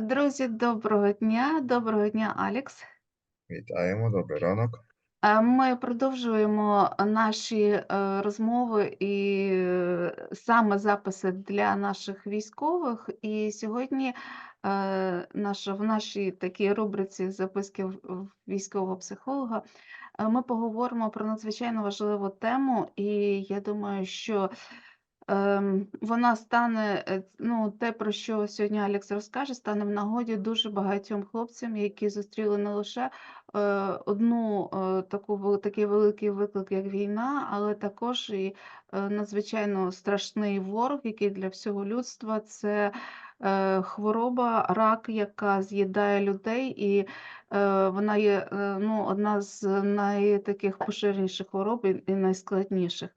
Друзі, доброго дня, доброго дня, Алекс. Вітаємо, добрий ранок. Е, Ми продовжуємо наші е, розмови і е, саме записи для наших військових. І сьогодні наша, в нашій такій рубриці записки військового психолога ми поговоримо про надзвичайно важливу тему, і я думаю, що вона стане, е, ну, те, про що сьогодні Алекс розкаже, стане в нагоді дуже багатьом хлопцям, які зустріли не лише е, одну е, таку такий великий виклик, як війна, але також і надзвичайно страшний ворог, який для всього людства це хвороба, рак, яка з'їдає людей, і вона є ну, одна з найтаких поширеніших хвороб і найскладніших.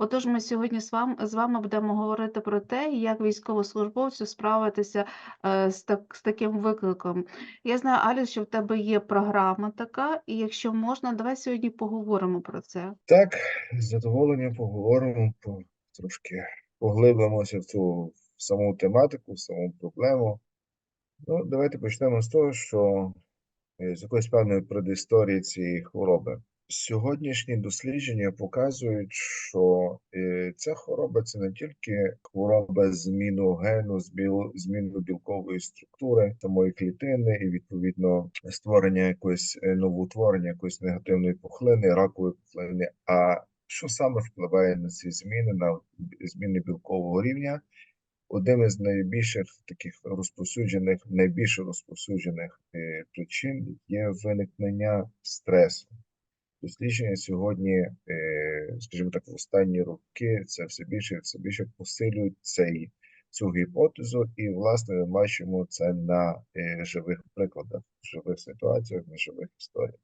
Отож, ми сьогодні з вами, з вами будемо говорити про те, як військовослужбовцю справитися е, з, так, з таким викликом. Я знаю, Аліс, що в тебе є програма така, і якщо можна, давай сьогодні поговоримо про це. Так, з задоволенням поговоримо, по, трошки поглибимося в цю в саму тематику, в саму проблему. Ну, давайте почнемо з того, що е, з якоїсь певної предісторії цієї хвороби. Сьогоднішні дослідження показують, що е, ця хвороба це не тільки хвороба зміну гену, зміну білкової структури самої клітини і відповідно створення якоїсь е, новоутворення, якоїсь негативної пухлини, ракової пухлини. А що саме впливає на ці зміни, на зміни білкового рівня? Одним із найбільших таких розповсюджених, найбільш розповсюджених е, причин є виникнення стресу. Дослідження сьогодні, е, скажімо так, в останні роки це все більше і все більше посилюють цей, цю гіпотезу, і, власне, ми бачимо це на е, живих прикладах, живих ситуаціях, на живих історіях.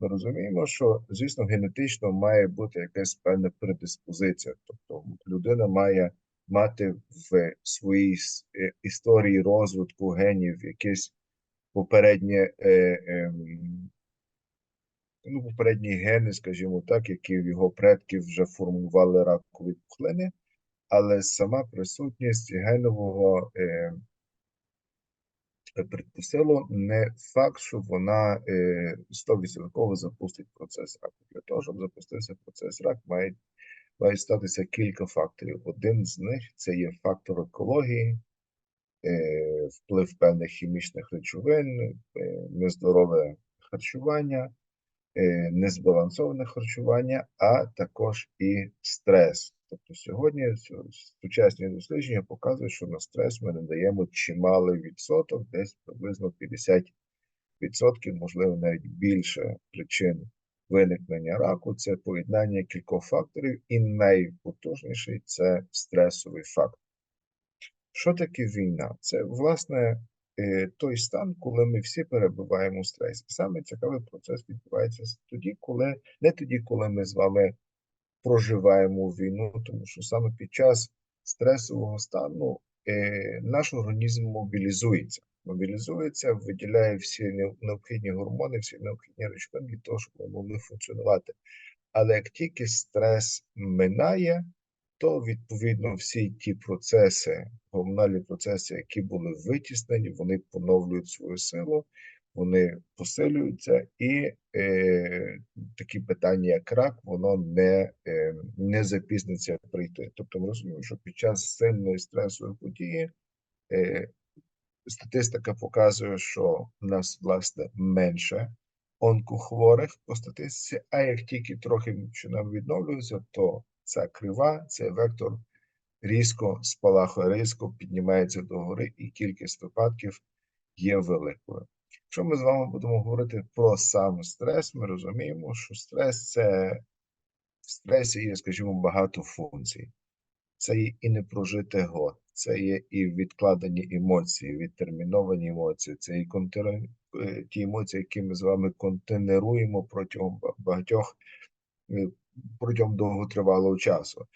Ми розуміємо, що, звісно, генетично має бути якась певна предиспозиція, тобто людина має мати в своїй е, історії розвитку генів якесь попереднє ем, ну, попередні гени, скажімо так, які в його предків вже формували ракові пухлини, але сама присутність генового е, предпосилу не факт, що вона е, 100% запустить процес раку. Для того, щоб запустився процес рак, має, має статися кілька факторів. Один з них це є фактор екології, е, вплив певних хімічних речовин, е, нездорове харчування, незбалансоване харчування, а також і стрес. Тобто сьогодні сучасні дослідження показують, що на стрес ми надаємо чималий відсоток, десь приблизно 50%, можливо, навіть більше причин виникнення раку. Це поєднання кількох факторів, і найпотужніший це стресовий фактор. Що таке війна? Це, власне, е, той стан, коли ми всі перебуваємо у стресі. Саме цікавий процес відбувається тоді, коли не тоді, коли ми з вами проживаємо війну, тому що саме під час стресового стану е, наш організм мобілізується. Мобілізується, виділяє всі необхідні гормони, всі необхідні речовини для того, щоб ми могли функціонувати. Але як тільки стрес минає, то відповідно всі ті процеси, гормональні процеси, які були витіснені, вони поновлюють свою силу, вони посилюються, і е, такі питання, як рак, воно не, е, не запізниться прийти. Тобто ми розуміємо, що під час сильної стресової події е, статистика показує, що в нас власне менше онкохворих по статистиці, а як тільки трохи починає відновлюватися, то ця крива, цей вектор різко спалахує, різко піднімається догори, і кількість випадків є великою. Якщо ми з вами будемо говорити про сам стрес, ми розуміємо, що стрес це в стресі є, скажімо, багато функцій. Це є і непрожите год, це є і відкладені емоції, відтерміновані емоції, це і контире- е, ті емоції, які ми з вами контейнеруємо протягом багатьох е, протягом довготривалого часу.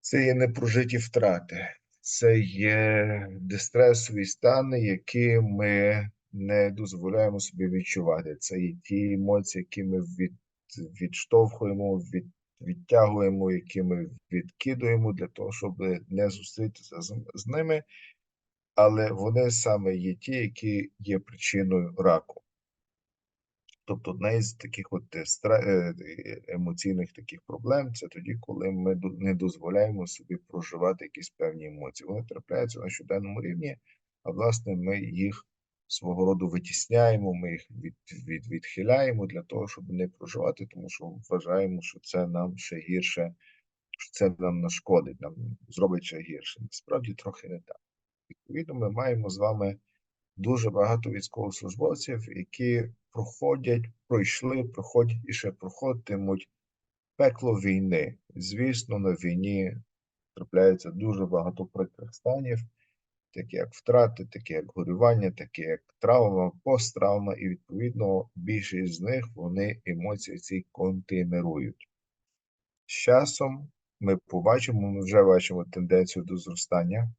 Це є непрожиті втрати, це є дистресові стани, які ми не дозволяємо собі відчувати. Це є ті емоції, які ми від, відштовхуємо, від, відтягуємо, які ми відкидуємо для того, щоб не зустрітися з, з ними. але вони саме є ті, які є причиною раку. Тобто одна із таких от е, е, е, емоційних таких проблем це тоді, коли ми не дозволяємо собі проживати якісь певні емоції. Вони трапляються на щоденному рівні, а власне ми їх свого роду витісняємо, ми їх від, від, відхиляємо для того, щоб не проживати, тому що вважаємо, що це нам ще гірше, що це нам нашкодить, нам зробить ще гірше. Насправді трохи не так. Відповідно, ми маємо з вами дуже багато військовослужбовців, які проходять, пройшли, проходять і ще проходитимуть пекло війни. Звісно, на війні трапляється дуже багато прикрих станів, такі як втрати, такі як горювання, такі як травма, посттравма, і відповідно більшість з них вони емоції ці контейнерують. З часом ми побачимо, ми вже бачимо тенденцію до зростання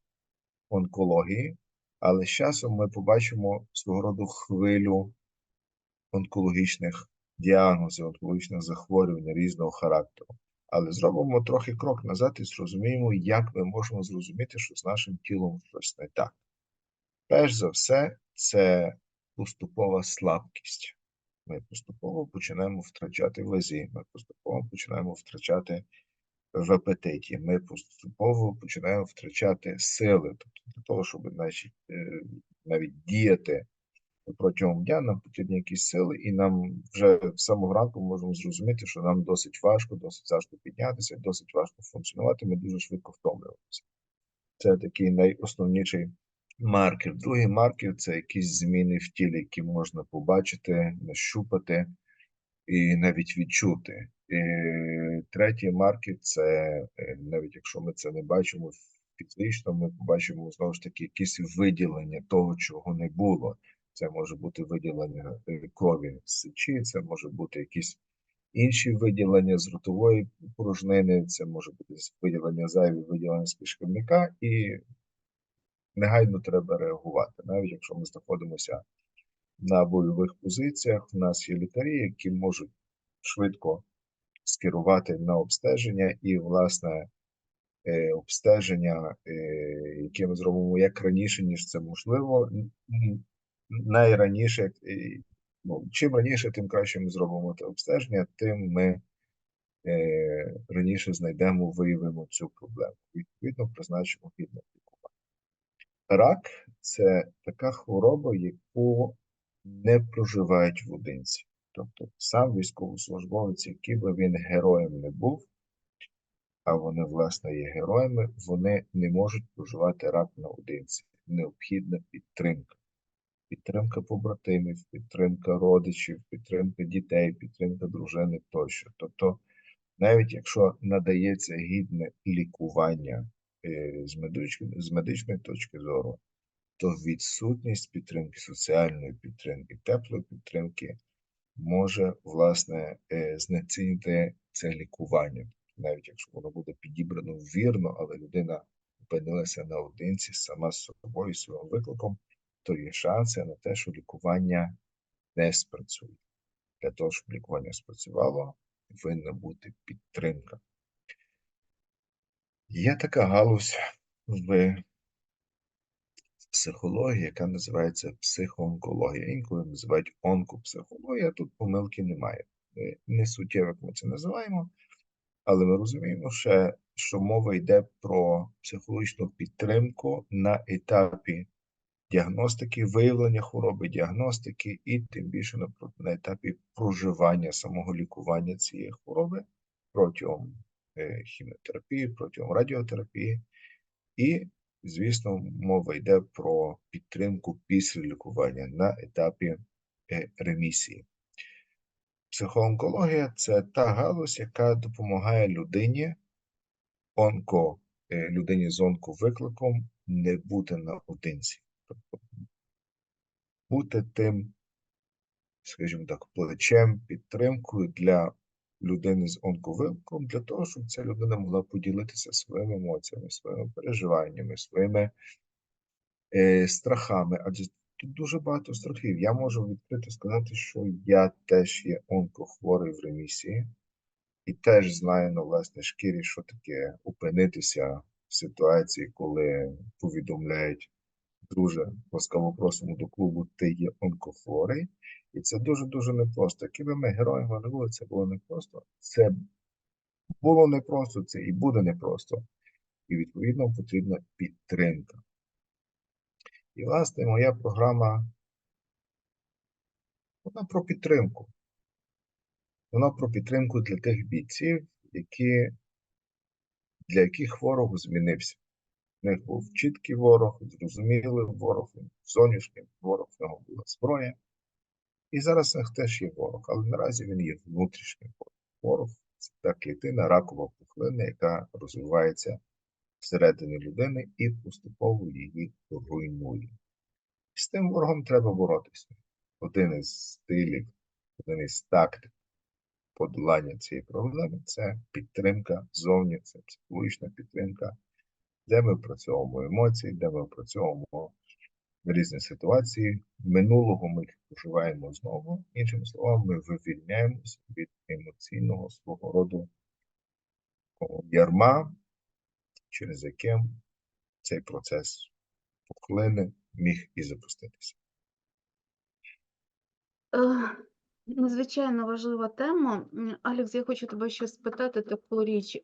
онкології, але з часом ми побачимо свого роду хвилю онкологічних діагнозів, онкологічних захворювань різного характеру. Але зробимо трохи крок назад і зрозуміємо, як ми можемо зрозуміти, що з нашим тілом щось не так. Перш за все, це поступова слабкість. Ми поступово починаємо втрачати в вазі, ми поступово починаємо втрачати в апетиті, ми поступово починаємо втрачати сили. Тобто для того, щоб значить, е, навіть діяти протягом дня, нам потрібні якісь сили, і нам вже з самого ранку можемо зрозуміти, що нам досить важко, досить важко піднятися, досить важко функціонувати, ми дуже швидко втомлюємося. Це такий найосновніший маркер. Другий маркер це якісь зміни в тілі, які можна побачити, нащупати і навіть відчути. І третій маркер це е, навіть якщо ми це не бачимо фізично, ми побачимо знову ж таки якісь виділення того, чого не було. Це може бути виділення е, крові з сечі, це може бути якісь інші виділення з ротової порожнини, це може бути виділення зайві, виділення з кишківника, і негайно треба реагувати. Навіть якщо ми знаходимося на бойових позиціях, в нас є лікарі, які можуть швидко скерувати на обстеження, і, власне, е, обстеження, е, яке ми зробимо як раніше, ніж це можливо, найраніше, ну, чим раніше, тим краще ми зробимо те обстеження, тим ми е, раніше знайдемо, виявимо цю проблему. Відповідно, призначимо гідне лікування. Рак це така хвороба, яку не проживають в одинці. Тобто сам військовослужбовець, який би він героєм не був, а вони, власне, є героями, вони не можуть проживати рак наодинці. Необхідна підтримка. Підтримка побратимів, підтримка родичів, підтримка дітей, підтримка дружини тощо. Тобто, навіть якщо надається гідне лікування е, з медичної, з медичної точки зору, то відсутність підтримки, соціальної підтримки, теплої підтримки може, власне, е, знецінити це лікування. Навіть якщо воно буде підібрано вірно, але людина опинилася наодинці сама з собою, своїм викликом, то є шанси на те, що лікування не спрацює. Для того, щоб лікування спрацювало, повинна бути підтримка. Є така галузь в психології, яка називається психоонкологія. Інколи називають онкопсихологія, тут помилки немає. Не суттєво, як ми це називаємо, але ми розуміємо ще, що мова йде про психологічну підтримку на етапі діагностики, виявлення хвороби, діагностики, і тим більше на, на етапі проживання самого лікування цієї хвороби протягом е, хіміотерапії, протягом радіотерапії. І, звісно, мова йде про підтримку після лікування на етапі е, ремісії. Психоонкологія це та галузь, яка допомагає людині, онко, е, людині з онковикликом не бути наодинці. Бути тим, скажімо так, плечем, підтримкою для людини з онковикликом, для того, щоб ця людина могла поділитися своїми емоціями, своїми переживаннями, своїми е, страхами. Адже тут дуже багато страхів. Я можу відкрито сказати, що я теж є онкохворий в ремісії, і теж знаю на власній шкірі, що таке опинитися в ситуації, коли повідомляють дуже ласкаво просимо до клубу Ти є онкохворий. І це дуже-дуже непросто. Якими ми героями не були, це було непросто. Це було непросто, це і буде непросто. І відповідно потрібна підтримка. І, власне, моя програма вона про підтримку. Вона про підтримку для тих бійців, які, для яких ворог змінився. В них був чіткий ворог, зрозумілий ворог, зовнішній ворог, в нього була зброя. І зараз в них теж є ворог, але наразі він є внутрішній ворог. Ворог це та клітина, ракова пухлина, яка розвивається всередині людини і поступово її руйнує. З тим ворогом треба боротися. Один із стилів, один із тактик подолання цієї проблеми це підтримка зовні, це психологічна підтримка, де ми опрацьовуємо емоції, де ми опрацьовуємо різні ситуації. Минулого ми проживаємо знову. Іншими словами, ми вивільняємося від емоційного свого роду ярма, через яке цей процес пухлини міг і запуститися. Е, Надзвичайно важлива тема. Алекс, я хочу тебе ще спитати таку річ.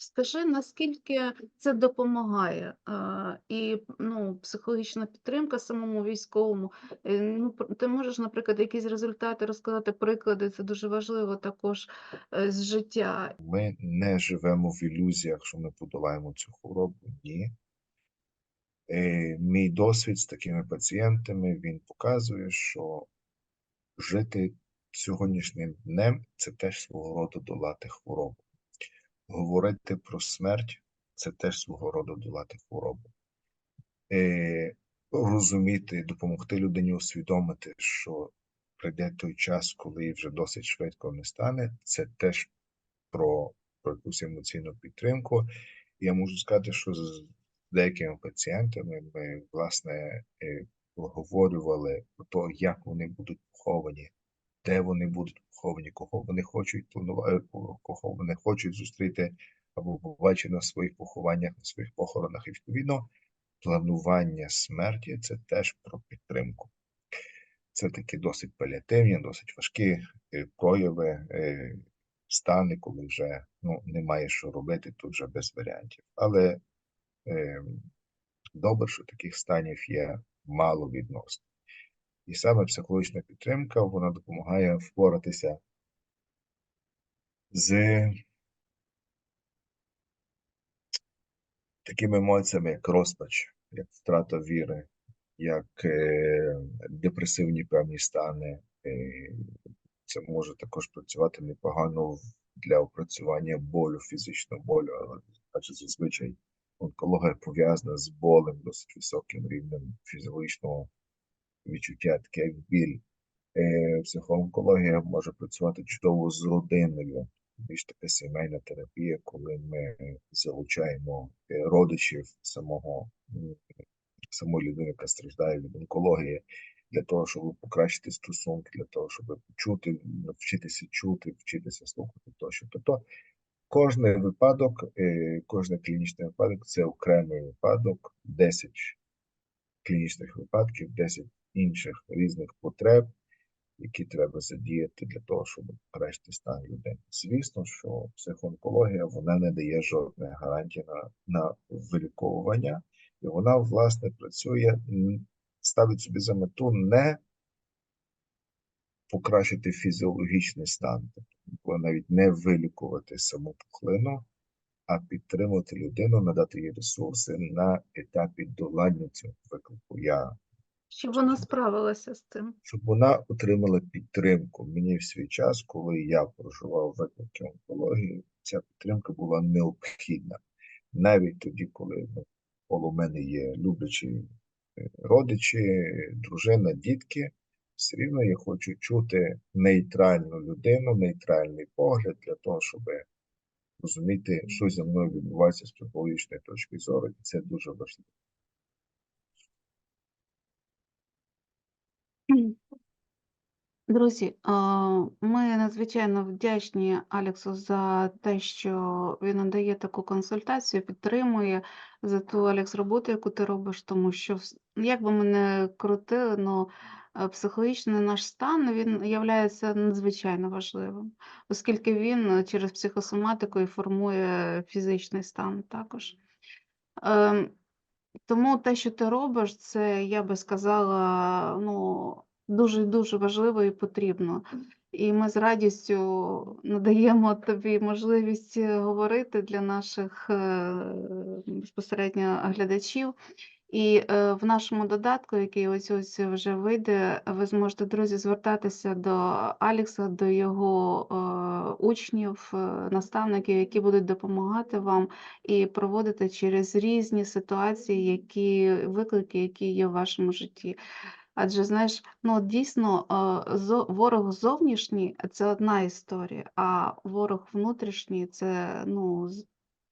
Скажи, наскільки це допомагає? Е, І ну, психологічна підтримка самому військовому. Е, Ну, ти можеш, наприклад, якісь результати розказати, приклади, це дуже важливо також е, з життя. Ми не живемо в ілюзіях, що ми подолаємо цю хворобу. Ні. Е, Мій досвід з такими пацієнтами він показує, що жити сьогоднішнім днем це теж свого роду долати хворобу. Говорити про смерть це теж свого роду долати хворобу. Е, Розуміти, допомогти людині усвідомити, що прийде той час, коли вже досить швидко не стане, це теж про, про якусь емоційну підтримку. Я можу сказати, що з деякими пацієнтами ми, власне, е, проговорювали про те, як вони будуть поховані, де вони будуть поховані, кого вони хочуть планувати, кого вони хочуть зустріти або побачити на своїх похованнях, на своїх похоронах. І відповідно, планування смерті це теж про підтримку. Це такі досить паліативні, досить важкі е, прояви, е, стани, коли вже ну, немає що робити, тут вже без варіантів. Але е, добре, що таких станів є мало відносно. І саме психологічна підтримка вона допомагає впоратися з такими емоціями, як розпач, як втрата віри, як е, депресивні певні стани. Це може також працювати непогано для опрацювання болю, фізичного болю, адже зазвичай онкологія пов'язана з болем, досить високим рівнем фізіологічного відчуття, таке як біль. Е, Психоонкологія може працювати чудово з родиною, більш така сімейна терапія, коли ми залучаємо е, родичів самого самої людини, яка страждає від онкології, для того, щоб покращити стосунки, для того, щоб почути, навчитися чути, вчитися слухати тощо. Тобто кожний випадок, е, кожний клінічний випадок це окремий випадок, 10 клінічних випадків, 10 інших різних потреб, які треба задіяти для того, щоб покращити стан людини. Звісно, що психоонкологія вона не дає жодної гарантії на, на виліковування, і вона, власне, працює, ставить собі за мету не покращити фізіологічний стан, тобто навіть не вилікувати саму пухлину, а підтримувати людину, надати їй ресурси на етапі долання цього виклику. Я Щоб вона справилася з цим. щоб вона отримала підтримку. Мені в свій час, коли я проживав виклики онкології, ця підтримка була необхідна. Навіть тоді, коли ну, коло мене є люблячі е, родичі, дружина, дітки, все рівно я хочу чути нейтральну людину, нейтральний погляд для того, щоб розуміти, що зі мною відбувається з психологічної точки зору, і це дуже важливо. Друзі, ми надзвичайно вдячні Алексу за те, що він надає таку консультацію, підтримує за ту Алекс роботу, яку ти робиш, тому що як би ми не крутили, е, психологічний наш стан він являється надзвичайно важливим, оскільки він через психосоматику і формує фізичний стан також. Ем, тому те, що ти робиш, це, я би сказала, ну, дуже дуже важливо і потрібно. І ми з радістю надаємо тобі можливість е, говорити для наших е, безпосередньо глядачів. І е, в нашому додатку, який ось ось вже вийде, ви зможете, друзі, звертатися до Алікса, до його учнів, наставників, які будуть допомагати вам і проводити через різні ситуації, які виклики, які є в вашому житті. Адже знаєш, ну дійсно е, ворог зовнішній це одна історія, а ворог внутрішній це ну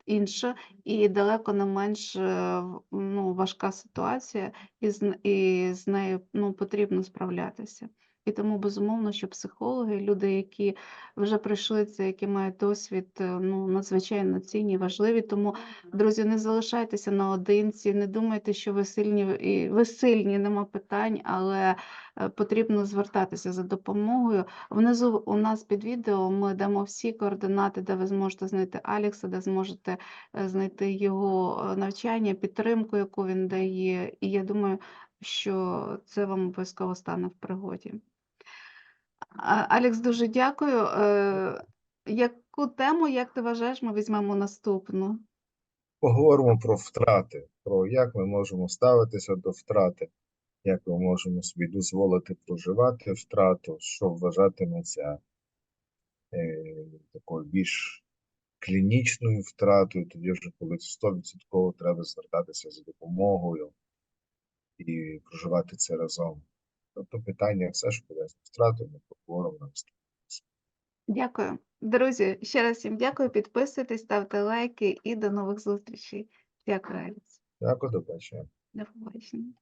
інша і далеко не менш е, ну, важка ситуація, і з, і з нею ну, потрібно справлятися. І тому безумовно, що психологи, люди, які вже пройшли це, які мають досвід, е, ну надзвичайно цінні, важливі. Тому Друзі, не залишайтеся наодинці, не думайте, що ви сильні, і ви сильні, нема питань, але е, потрібно звертатися за допомогою. Внизу у нас під відео ми дамо всі координати, де ви зможете знайти Алекса, де зможете е, знайти його навчання, підтримку, яку він дає. І я думаю, що це вам обов'язково стане в пригоді. Алекс, дуже дякую. Е, Яку тему, як ти вважаєш, ми візьмемо наступну? Поговоримо про втрати, про як ми можемо ставитися до втрати, як ми можемо собі дозволити проживати втрату, що вважатиметься е, такою більш клінічною втратою, тоді вже коли 100% треба звертатися за допомогою і проживати це разом. Тобто питання все, що пов'язано з втратами, ми поговоримо на наступному. Дякую. Друзі, ще раз всім дякую. Підписуйтесь, ставте лайки і до нових зустрічей. Дякую, Аліс. Дякую, до побачення. До побачення.